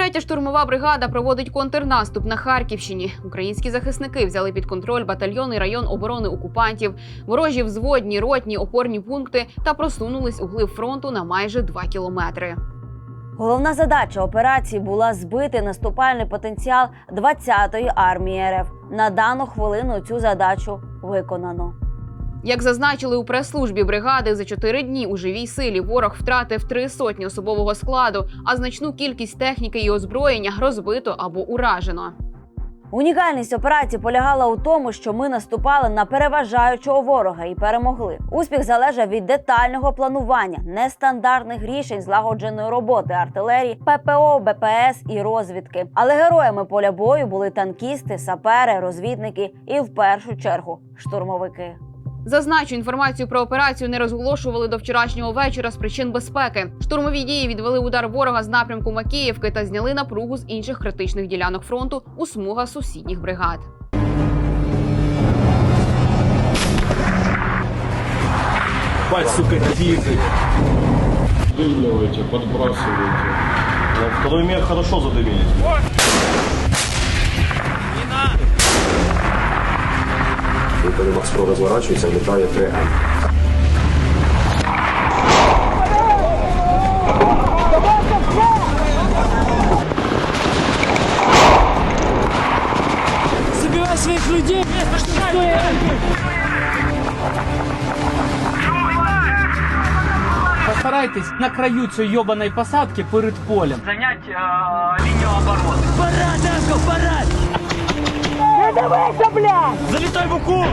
Третя штурмова бригада проводить контрнаступ на Харківщині. Українські захисники взяли під контроль батальйонний район оборони окупантів, ворожі взводні, ротні, опорні пункти та просунулись у глиб фронту на майже 2 кілометри. Головна задача операції була збити наступальний потенціал 20-ї армії РФ. На дану хвилину цю задачу виконано. Як зазначили у прес-службі бригади, за чотири дні у живій силі ворог втратив три сотні особового складу, а значну кількість техніки і озброєння розбито або уражено. Унікальність операції полягала у тому, що ми наступали на переважаючого ворога і перемогли. Успіх залежав від детального планування, нестандартних рішень, злагодженої роботи артилерії, ППО, БПС і розвідки. Але героями поля бою були танкісти, сапери, розвідники і в першу чергу штурмовики. Зазначу, інформацію про операцію не розголошували до вчорашнього вечора з причин безпеки. Штурмові дії відвели удар ворога з напрямку Макіївки та зняли напругу з інших критичних ділянок фронту у смугах сусідніх бригад. Бать, сука, тигры. Дымливаете, подбрасываете. На второй мер хорошо задымились. І коли Максико розворачується, влітає 3М. Забирай своих людей! Постарайтесь на краю цієї йобаної посадки перед полем. занять э, линию обороны. Парад, Асков, блядь! Залетай в укол!